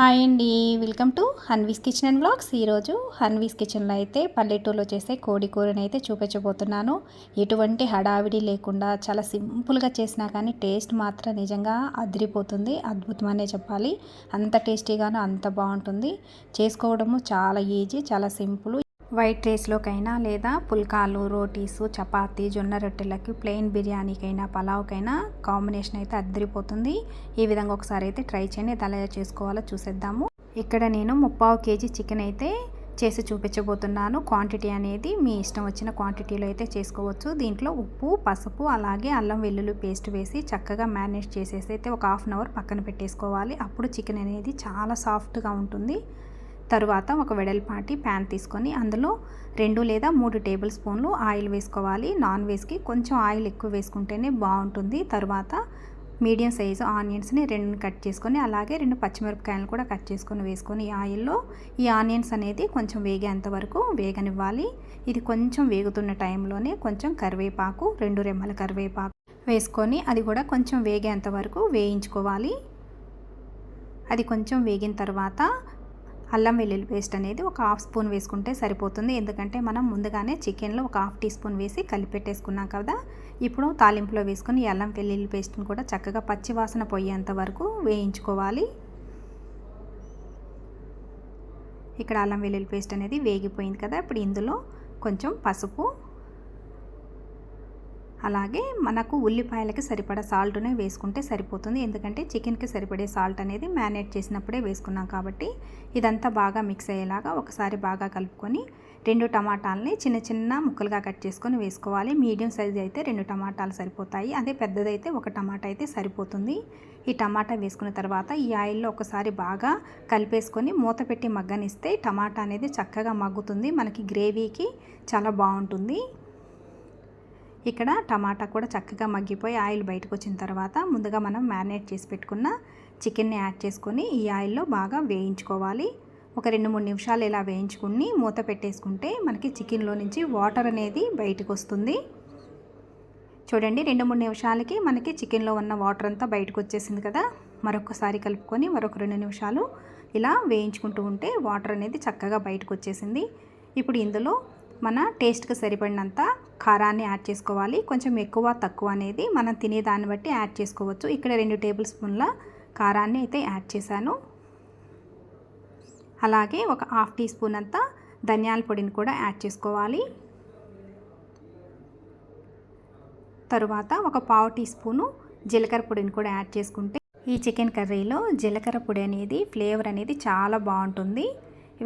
Hi అండి. Welcome to Hanvi's kitchen and blogs ఈరోజు హన్వీస్ కిచెన్లో అయితే పల్లెటూరులో చేసే కోడి కూరని అయితే చూపించబోతున్నాను. ఎటువంటి హడావిడి లేకుండా చాలా సింపుల్గా చేసినా కానీ టేస్ట్ మాత్రం నిజంగా అదిరిపోతుంది. అద్భుతమనే చెప్పాలి. అంత టేస్టీగాను అంత బాగుంటుంది. చేసుకోవడము చాలా ఈజీ చాలా సింపుల్. వైట్ రైస్లోకైనా లేదా పుల్కాలు రోటీసు చపాతీ జొన్న రొట్టెలకి ప్లెయిన్ బిర్యానీకైనా పలావ్కైనా కాంబినేషన్ అయితే అద్దరిపోతుంది. ఈ విధంగా ఒకసారి అయితే ట్రై చేయండి. ఎలా చేసుకోవాలో చూసేద్దాము. ఇక్కడ నేను ముప్పావు కేజీ చికెన్ అయితే చేసి చూపించబోతున్నాను. క్వాంటిటీ అనేది మీ ఇష్టం వచ్చిన క్వాంటిటీలో అయితే చేసుకోవచ్చు. దీంట్లో ఉప్పు పసుపు అలాగే అల్లం వెల్లుల్లి పేస్ట్ వేసి చక్కగా మ్యారినేట్ చేసేసి అయితే ఒక హాఫ్ అన్ అవర్ పక్కన పెట్టేసుకోవాలి. అప్పుడు చికెన్ అనేది చాలా సాఫ్ట్గా ఉంటుంది. తరువాత ఒక వెడల్పాటి ప్యాన్ తీసుకొని అందులో రెండు లేదా మూడు టేబుల్ స్పూన్లు ఆయిల్ వేసుకోవాలి. నాన్ వెజ్కి కొంచెం ఆయిల్ ఎక్కువ వేసుకుంటేనే బాగుంటుంది. తర్వాత మీడియం సైజు ఆనియన్స్ని రెండు కట్ చేసుకొని అలాగే రెండు పచ్చిమిరపకాయలు కూడా కట్ చేసుకొని వేసుకొని ఈ ఆయిల్లో ఈ ఆనియన్స్ అనేది కొంచెం వేగేంత వరకు వేగనివ్వాలి. ఇది కొంచెం వేగుతున్న టైంలోనే కొంచెం కరివేపాకు రెండు రెమ్మల కరివేపాకు వేసుకొని అది కూడా కొంచెం వేగేంత వరకు వేయించుకోవాలి. అది కొంచెం వేగిన తర్వాత అల్లం వెల్లుల్లి పేస్ట్ అనేది ఒక హాఫ్ స్పూన్ వేసుకుంటే సరిపోతుంది. ఎందుకంటే మనం ముందుగానే చికెన్లో ఒక హాఫ్ టీ స్పూన్ వేసి కలిపెట్టేసుకున్నాం కదా. ఇప్పుడు తాలింపులో వేసుకొని అల్లం వెల్లుల్లి పేస్ట్ని కూడా చక్కగా పచ్చి వాసన పోయేంత వరకు వేయించుకోవాలి. ఇక్కడ అల్లం వెల్లుల్లి పేస్ట్ అనేది వేగిపోయింది కదా. ఇప్పుడు ఇందులో కొంచెం పసుపు అలాగే మనకు ఉల్లిపాయలకి సరిపడా సాల్ట్నే వేసుకుంటే సరిపోతుంది. ఎందుకంటే చికెన్కి సరిపడే సాల్ట్ అనేది మ్యారినేట్ చేసినప్పుడే వేసుకున్నాం కాబట్టి ఇదంతా బాగా మిక్స్ అయ్యేలాగా ఒకసారి బాగా కలుపుకొని రెండు టమాటాలని చిన్న చిన్న ముక్కలుగా కట్ చేసుకొని వేసుకోవాలి. మీడియం సైజ్ అయితే రెండు టమాటాలు సరిపోతాయి. అదే పెద్దదైతే ఒక టమాటా అయితే సరిపోతుంది. ఈ టమాటా వేసుకున్న తర్వాత ఈ ఆయిల్లో ఒకసారి బాగా కలిపేసుకొని మూత పెట్టి మగ్గనిస్తే టమాటా అనేది చక్కగా మగ్గుతుంది. మనకి గ్రేవీకి చాలా బాగుంటుంది. ఇక్కడ టమాటా కూడా చక్కగా మగ్గిపోయి ఆయిల్ బయటకు వచ్చిన తర్వాత ముందుగా మనం మ్యారినేట్ చేసి పెట్టుకున్న చికెన్ని యాడ్ చేసుకొని ఈ ఆయిల్లో బాగా వేయించుకోవాలి. ఒక రెండు మూడు నిమిషాలు ఇలా వేయించుకుని మూత పెట్టేసుకుంటే మనకి చికెన్లో నుంచి వాటర్ అనేది బయటకు వస్తుంది. చూడండి రెండు మూడు నిమిషాలకి మనకి చికెన్లో ఉన్న వాటర్ అంతా బయటకు వచ్చేసింది కదా. మరొకసారి కలుపుకొని మరొక రెండు నిమిషాలు ఇలా వేయించుకుంటూ ఉంటే వాటర్ అనేది చక్కగా బయటకు వచ్చేసింది. ఇప్పుడు ఇందులో మన టేస్ట్కి సరిపడినంత కారాన్ని యాడ్ చేసుకోవాలి. కొంచెం ఎక్కువ తక్కువ అనేది మనం తినే దాన్ని బట్టి యాడ్ చేసుకోవచ్చు. ఇక్కడ రెండు టేబుల్ స్పూన్ల కారాన్ని అయితే యాడ్ చేశాను. అలాగే ఒక హాఫ్ టీ స్పూన్ అంత ధనియాల పొడిని కూడా యాడ్ చేసుకోవాలి. తరువాత ఒక పావు టీ స్పూను జీలకర్ర పొడిని కూడా యాడ్ చేసుకుంటే ఈ చికెన్ కర్రీలో జీలకర్ర పొడి అనేది ఫ్లేవర్ అనేది చాలా బాగుంటుంది.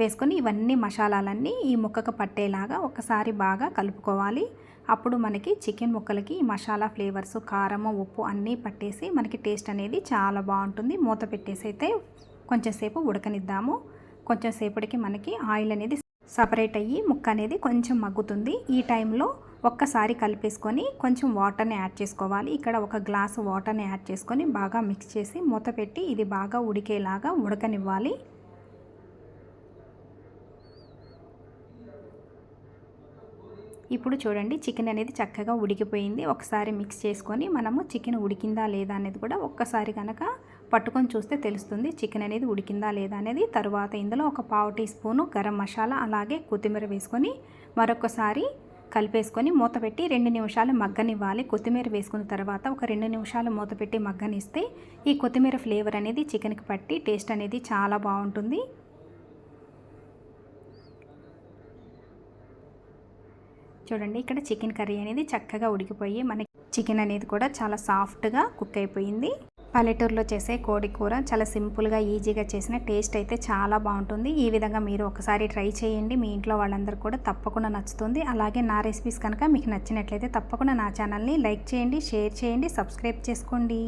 వేసుకొని ఇవన్నీ మసాలాలన్నీ ఈ ముక్కకు పట్టేలాగా ఒకసారి బాగా కలుపుకోవాలి. అప్పుడు మనకి చికెన్ ముక్కలకి ఈ మసాలా ఫ్లేవర్స్ కారము ఉప్పు అన్నీ పట్టేసి మనకి టేస్ట్ అనేది చాలా బాగుంటుంది. మూత పెట్టేసి అయితే కొంచెంసేపు ఉడకనిద్దాము. కొంచెం సేపటికి మనకి ఆయిల్ అనేది సపరేట్ అయ్యి ముక్క అనేది కొంచెం మగ్గుతుంది. ఈ టైంలో ఒక్కసారి కలిపేసుకొని కొంచెం వాటర్ని యాడ్ చేసుకోవాలి. ఇక్కడ ఒక గ్లాసు వాటర్ని యాడ్ చేసుకొని బాగా మిక్స్ చేసి మూత పెట్టి ఇది బాగా ఉడికేలాగా ఉడకనివ్వాలి. ఇప్పుడు చూడండి చికెన్ అనేది చక్కగా ఉడికిపోయింది. ఒకసారి మిక్స్ చేసుకొని మనము చికెన్ ఉడికిందా లేదా అనేది కూడా ఒక్కసారి కనుక పట్టుకొని చూస్తే తెలుస్తుంది చికెన్ అనేది ఉడికిందా లేదా అనేది. తరువాత ఇందులో ఒక పావు టీ స్పూను గరం మసాలా అలాగే కొత్తిమీర వేసుకొని మరొకసారి కలిపేసుకొని మూత పెట్టి రెండు నిమిషాలు మగ్గనివ్వాలి. కొత్తిమీర వేసుకున్న తర్వాత ఒక రెండు నిమిషాలు మూత పెట్టి మగ్గనిస్తే ఈ కొత్తిమీర ఫ్లేవర్ అనేది చికెన్కి పట్టి టేస్ట్ అనేది చాలా బాగుంటుంది. చూడండి ఇక్కడ చికెన్ కర్రీ అనేది చక్కగా ఉడికిపోయి మనకి చికెన్ అనేది కూడా చాలా సాఫ్ట్గా కుక్ అయిపోయింది. పల్లెటూరులో చేసే కోడి కూర చాలా సింపుల్గా ఈజీగా చేసిన టేస్ట్ అయితే చాలా బాగుంటుంది. ఈ విధంగా మీరు ఒకసారి ట్రై చేయండి. మీ ఇంట్లో వాళ్ళందరూ కూడా తప్పకుండా నచ్చుతుంది. అలాగే నా రెసిపీస్ కనుక మీకు నచ్చినట్లయితే తప్పకుండా నా ఛానల్ని లైక్ చేయండి షేర్ చేయండి సబ్స్క్రైబ్ చేసుకోండి.